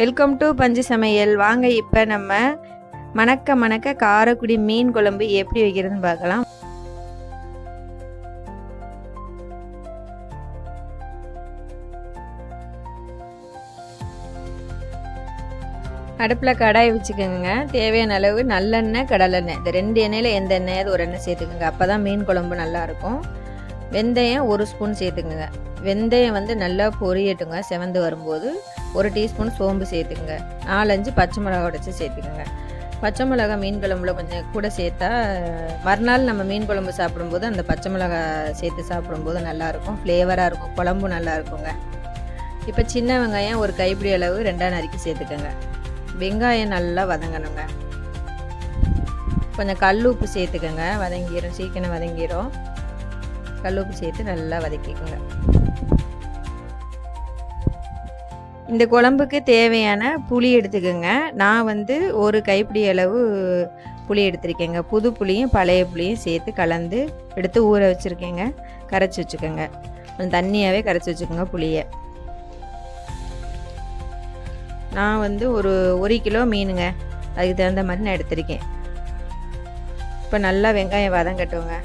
Welcome to பஞ்சு சமையல் வாங்க இப்போ நம்ம மணக்க மணக்க காரக்குடி மீன் குழம்பு எப்படி வைக்கிறதுன்னு பார்க்கலாம். அடுப்பில் கடாய் வச்சுக்கோங்க. தேவையான அளவு நல்லெண்ணெய் கடலெண்ணெய். இந்த ரெண்டு எண்ணெயில் எந்த எண்ணெயாவது ஒரு எண்ணெய் சேர்த்துக்கோங்க. அப்போ தான் மீன் குழம்பு நல்லாயிருக்கும். வெந்தயம் ஒரு ஸ்பூன் சேர்த்துக்குங்க. வெந்தயம் வந்து நல்லா பொரியட்டுங்க செவந்து வரும்போது. ஒரு டீஸ்பூன் சோம்பு சேர்த்துக்குங்க. நாலஞ்சு பச்சை மிளகா உடச்சி சேர்த்துக்குங்க. பச்சை மிளகா மீன் குழம்புல கொஞ்சம் கூட சேர்த்தா மறுநாள் நம்ம மீன் குழம்பு சாப்பிடும்போது அந்த பச்சை மிளகா சேர்த்து சாப்பிடும்போது நல்லாயிருக்கும். ஃப்ளேவராக இருக்கும். குழம்பும் நல்லா இருக்குங்க இப்போ சின்ன வெங்காயம் ஒரு கைப்பிடி அளவு ரெண்டாம் நறுக்கி சேர்த்துக்கோங்க. வெங்காயம் நல்லா வதங்கணுங்க. கொஞ்சம் கல் உப்பு சேர்த்துக்கோங்க. வதங்கிடும் சீக்கிரம் வதங்கிரும். கல் உப்பு சேர்த்து நல்லா வதக்கிக்கோங்க. இந்த குழம்புக்கு தேவையான புளி எடுத்துக்கோங்க. நான் வந்து ஒரு கைப்பிடி அளவு புளி எடுத்திருக்கேங்க. புது புளியும் பழைய புளியும் சேர்த்து கலந்து எடுத்து ஊற வச்சுருக்கேங்க. கரைச்சி வச்சுக்கோங்க. கொஞ்சம் தண்ணியாகவே கரைச்சி வச்சுக்கோங்க புளியை. நான் வந்து ஒரு ஒரு கிலோ மீனுங்க. அதுக்கு தகுந்த மாதிரி நான் எடுத்திருக்கேன். இப்போ நல்லா வெங்காயம் வதங்கட்டுங்க.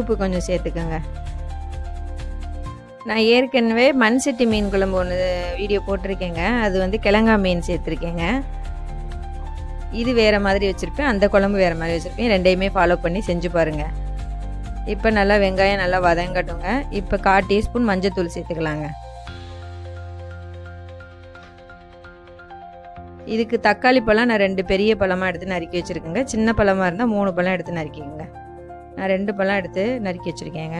உப்பு கொஞ்சம் சேர்த்துக்கோங்க. நான் ஏற்கனவே மண் சட்டி மீன் குழம்பு ஒன்று வீடியோ போட்டிருக்கேங்க. அது வந்து கிழங்கா மீன் சேர்த்துருக்கேங்க. இது வேறு மாதிரி வச்சுருப்பேன். அந்த குழம்பு வேறு மாதிரி வச்சுருப்பேன். ரெண்டையுமே ஃபாலோ பண்ணி செஞ்சு பாருங்கள் இப்போ நல்லா வெங்காயம் நல்லா வதங்கட்டுங்க இப்போ கால் டீஸ்பூன் மஞ்சத்தூள் சேர்த்துக்கலாங்க. இதுக்கு தக்காளி பழம் நான் ரெண்டு பெரிய பழமாக எடுத்து நறுக்கி வச்சுருக்கேங்க. சின்ன பழமாக இருந்தால் மூணு பழம் எடுத்து நறுக்கிக்கோங்க. நான் ரெண்டு பழம் எடுத்து நறுக்கி வச்சுருக்கேங்க.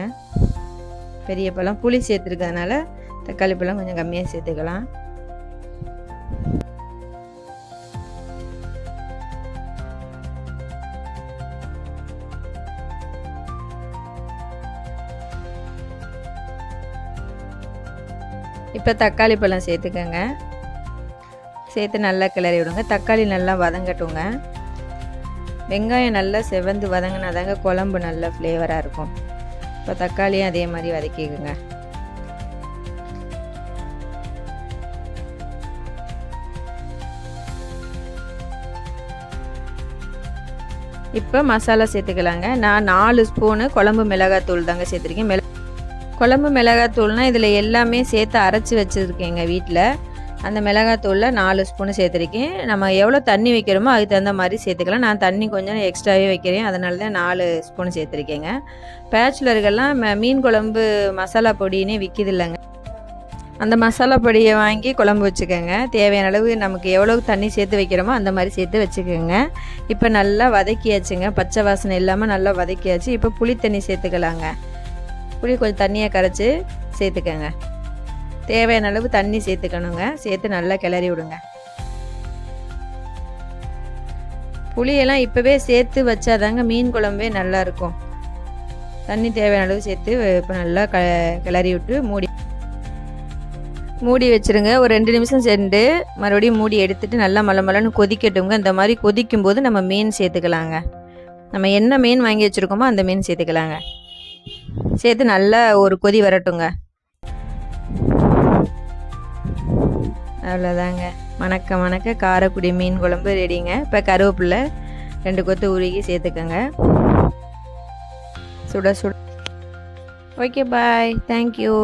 பெரிய பழம் புளி சேர்த்துருக்கிறதுனால தக்காளி பழம் கொஞ்சம் கம்மியாக சேர்த்துக்கலாம். இப்போ தக்காளி பழம் சேர்த்துக்கோங்க. சேர்த்து நல்லா கிளறி விடுங்க. தக்காளி நல்லா வதங்கட்டுங்க. வெங்காயம் நல்லா செவந்து வதங்கினாதாங்க குழம்பு நல்லா ஃப்ளேவராக இருக்கும். இப்போ தக்காளியும் அதே மாதிரி வதக்கிக்குங்க. இப்போ மசாலா சேர்த்துக்கலாங்க. நான் நாலு ஸ்பூனு குழம்பு மிளகாத்தூள் தாங்க சேர்த்துருக்கேன். மிள குழம்பு மிளகாத்தூள்னால் இதில் எல்லாமே சேர்த்து அரைச்சி வச்சுருக்கேங்க வீட்டில் அந்த மிளகாத்தூளில் நாலு ஸ்பூனு சேர்த்துருக்கேன். நம்ம எவ்வளோ தண்ணி வைக்கிறோமோ அதுக்கு தகுந்த மாதிரி சேர்த்துக்கலாம். நான் தண்ணி கொஞ்சம் எக்ஸ்ட்ராவே வைக்கிறேன். அதனால தான் நாலு ஸ்பூன் சேர்த்துருக்கேங்க. பேச்சுலர்கள்லாம் மீன் குழம்பு மசாலா பொடினே விற்கிது இல்லைங்க அந்த மசாலா பொடியை வாங்கி குழம்பு வச்சுக்கோங்க. தேவையான அளவு நமக்கு எவ்வளோ தண்ணி சேர்த்து வைக்கிறோமோ அந்த மாதிரி சேர்த்து வச்சுக்கோங்க. இப்போ நல்லா வதக்கியாச்சுங்க. பச்சை வாசனை இல்லாமல் நல்லா வதக்கியாச்சு. இப்போ புளி தண்ணி சேர்த்துக்கலாங்க. புளி கொஞ்சம் தண்ணியை கரைச்சி சேர்த்துக்கோங்க. தேவையான அளவு தண்ணி சேர்த்துக்கணுங்க. சேர்த்து நல்லா கிளறி விடுங்க. புளியெல்லாம் இப்போவே சேர்த்து வச்சாதாங்க மீன் குழம்பே நல்லா இருக்கும். தண்ணி தேவையான அளவு சேர்த்து இப்போ நல்லா க கிளறி விட்டு மூடி மூடி வச்சுருங்க. ஒரு ரெண்டு நிமிஷம் சென்று மறுபடியும் மூடி எடுத்துட்டு நல்லா மல மலன்னு கொதிக்கட்டுங்க இந்த மாதிரி கொதிக்கும் போது நம்ம மீன் சேர்த்துக்கலாங்க. நம்ம என்ன மீன் வாங்கி வச்சுருக்கோமோ அந்த மீன் சேர்த்துக்கலாங்க. சேர்த்து நல்லா ஒரு கொதி வரட்டுங்க அவ்வளோதாங்க. மணக்க மணக்க காரக்குடி மீன் குழம்பு ரெடிங்க. இப்போ கருவேப்பில்லை ரெண்டு கொத்து உருகி சேர்த்துக்கோங்க. சுட சுட. Okay bye thank you